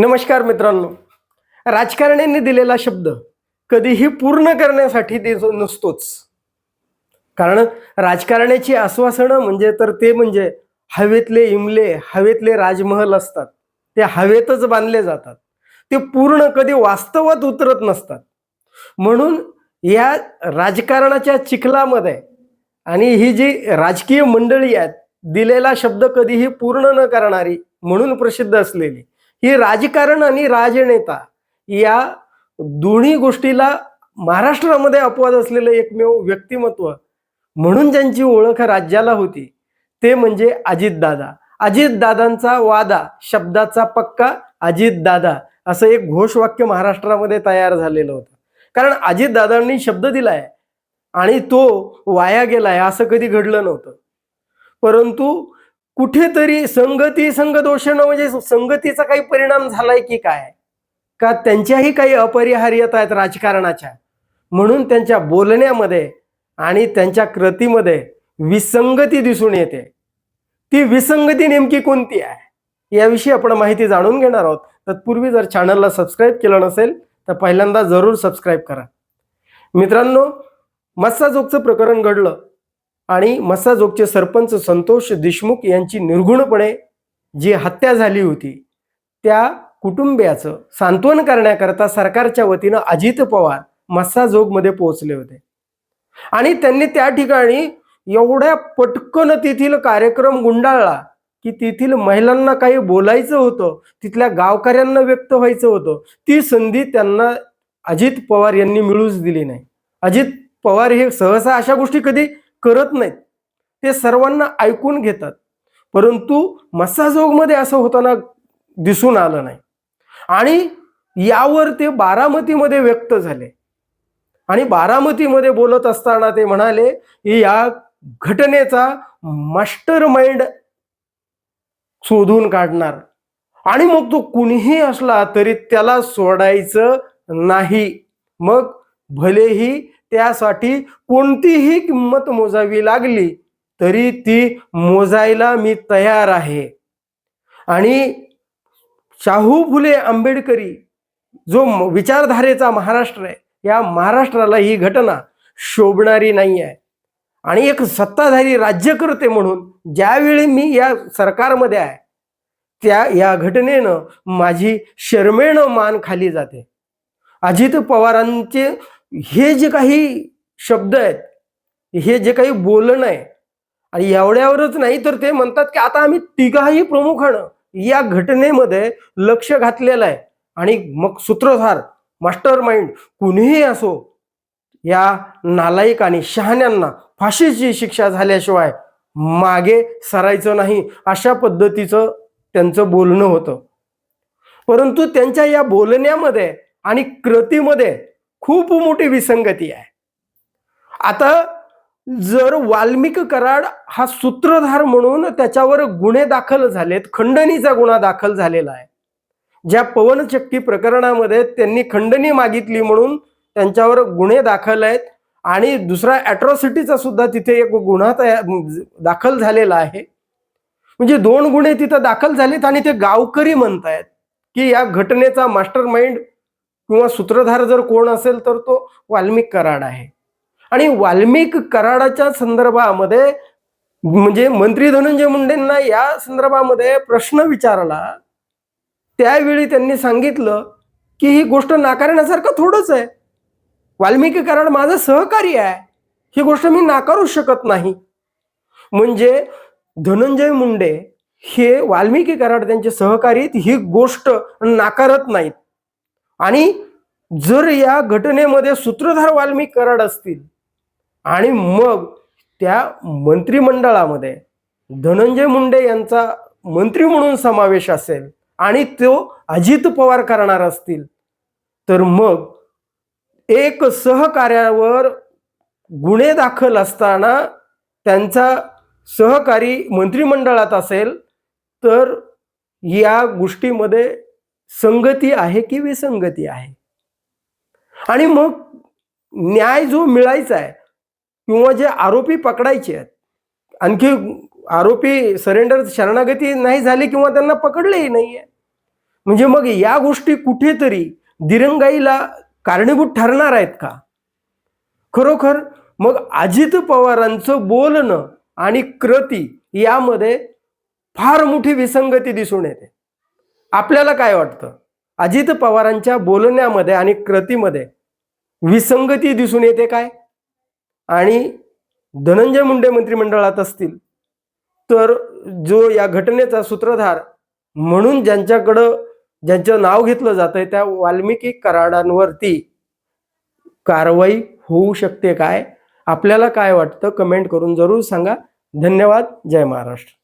नमस्कार मित्रांनो. राजकारण्यांनी दिलेला शब्द कधीही पूर्ण करण्यासाठी ते नसतोच. कारण राजकारण्याची आश्वासनं म्हणजे तर ते म्हणजे हवेतले इमले हवेतले राजमहल असतात. ते हवेतच बांधले जातात. ते पूर्ण कधी वास्तवात उतरत नसतात. म्हणून या राजकारणाच्या चिखलामध्ये आणि ही जी राजकीय मंडळी आहेत दिलेला शब्द कधीही पूर्ण न करणारी म्हणून प्रसिद्ध असलेली ही राजकारण आणि राजनेता या दोन्ही गोष्टीला महाराष्ट्रामध्ये अपवाद असलेलं एकमेव व्यक्तिमत्व म्हणून ज्यांची ओळख राज्याला होती ते म्हणजे अजितदादा. अजितदादांचा वादा शब्दाचा पक्का अजितदादा असं एक घोषवाक्य महाराष्ट्रामध्ये तयार झालेलं होतं. कारण अजितदादांनी शब्द दिलाय आणि तो वाया गेलाय असं कधी घडलं नव्हतं. परंतु कुठेतरी संगती संगदोषणं म्हणजे संगतीचा काही परिणाम झालाय की काय? का त्यांच्याही काही अपरिहार्यता आहेत राजकारणाच्या? म्हणून त्यांच्या बोलण्यामध्ये आणि त्यांच्या कृतीमध्ये विसंगती दिसून येते. ती विसंगती नेमकी कोणती आहे? याविषयी आपण माहिती जाणून घेणार आहोत. तत्पूर्वी जर चॅनलला सबस्क्राईब केलं नसेल तर पहिल्यांदा जरूर सबस्क्राईब करा. मित्रांनो मस्साजोगचं प्रकरण घडलं. आणि मस्साजोगचे सरपंच संतोष देशमुख यांची निर्घुणपणे जी हत्या झाली होती त्या कुटुंबियाचं सांत्वन करण्याकरता सरकारच्या वतीनं अजित पवार मस्साजोगमध्ये पोहोचले होते. आणि त्यांनी त्या ठिकाणी एवढ्या पटकन तेथील कार्यक्रम गुंडाळला की तेथील महिलांना काही बोलायचं होतं तिथल्या गावकऱ्यांना व्यक्त व्हायचं होतं ती संधी त्यांना अजित पवार यांनी मिळूच दिली नाही. अजित पवार हे सहसा अशा गोष्टी कधी करत नाहीत. ते सर्वांना ऐकून घेतात. परंतु मसाजोगमध्ये असं होताना दिसून आलं नाही. आणि यावर ते बारामतीमध्ये व्यक्त झाले. आणि बारामतीमध्ये बोलत असताना ते म्हणाले की या घटनेचा मास्टर माइंड शोधून काढणार. आणि मग तो कुणीही असला तरी त्याला सोडायचं नाही. मग भलेही त्यासाठी कोणतीही किंमत मोजावी लागली तरी ती मोजायला मी तयार आहे. आणि शाहू फुले आंबेडकरी जो विचारधारेचा महाराष्ट्र आहे या महाराष्ट्राला ही घटना शोभणारी नाही आहे. आणि एक सत्ताधारी राज्यकर्ते म्हणून ज्यावेळी मी या सरकारमध्ये आहे त्या या घटनेनं माझी शर्मेनं मान खाली जाते. अजित पवारांचे हे जे काही शब्द आहेत हे जे काही बोलणं आहे आणि एवढ्यावरच नाही तर ते म्हणतात की आता आम्ही तिघाही प्रमुखानं या घटनेमध्ये लक्ष घातलेलं आहे. आणि मग सूत्रधार मास्टर माइंड कुणीही असो या नालायक आणि शहाण्यांना फाशीची शिक्षा झाल्याशिवाय मागे सरायचं नाही अशा पद्धतीचं त्यांचं बोलणं होतं. परंतु त्यांच्या या बोलण्यामध्ये आणि कृतीमध्ये खूप मोठी विसंगती आहे. आता जर वाल्मिक कराड हा सूत्रधार म्हणून त्याच्यावर गुन्हे दाखल झालेत खंडणीचा गुन्हा दाखल झालेला आहे. ज्या पवनचक्की प्रकरणामध्ये त्यांनी खंडणी मागितली म्हणून त्यांच्यावर गुन्हे दाखल आहेत आणि दुसरा अॅट्रॉसिटीचा सुद्धा तिथे एक गुन्हा तयार दाखल झालेला आहे. म्हणजे दोन गुन्हे तिथं दाखल झालेत आणि ते गावकरी म्हणतायत की या घटनेचा मास्टर माइंड किंवा सूत्रधार जर कोण असेल तर तो वाल्मिक कराड आहे. आणि वाल्मिक कराडाच्या संदर्भामध्ये म्हणजे मंत्री धनंजय मुंडेंना या संदर्भामध्ये प्रश्न विचारला त्यावेळी त्यांनी सांगितलं की ही गोष्ट नाकारण्यासारखं थोडंच आहे. वाल्मिकी कराड माझं सहकारी आहे. ही गोष्ट मी नाकारू शकत नाही. म्हणजे धनंजय मुंडे हे वाल्मिकी कराड त्यांचे सहकारी ही गोष्ट नाकारत नाहीत. आणि जर या घटनेमध्ये सूत्रधार वाल्मिक कराड असतील आणि मग त्या मंत्रिमंडळामध्ये धनंजय मुंडे यांचा मंत्री म्हणून समावेश असेल आणि तो अजित पवार करणार असतील तर मग एक सहकार्यावर गुन्हे दाखल असताना त्यांचा सहकारी मंत्रिमंडळात असेल तर या गोष्टीमध्ये संगती आहे की विसंगती आहे? आणि मग न्याय जो मिळायचा आहे किंवा जे आरोपी पकडायचे आहेत आणखी आरोपी सरेंडर शरणागती नाही झाली किंवा त्यांना पकडलेही नाही आहे म्हणजे मग या गोष्टी कुठेतरी दिरंगाईला कारणीभूत ठरणार आहेत का? खरोखर मग अजित पवारांचं बोलणं आणि कृती यामध्ये फार मोठी विसंगती दिसून येते. आपल्याला काय वाटतं? अजित पवारांच्या बोलण्यामध्ये आणि कृतीमध्ये विसंगती दिसून येते काय? आणि धनंजय मुंडे मंत्रिमंडळात असतील तर जो या घटनेचा सूत्रधार म्हणून ज्यांच्याकडं ज्यांचं नाव घेतलं जातंय त्या वाल्मिकी कराडांवरती कारवाई होऊ शकते काय? आपल्याला काय वाटतं? कमेंट करून जरूर सांगा. धन्यवाद. जय महाराष्ट्र.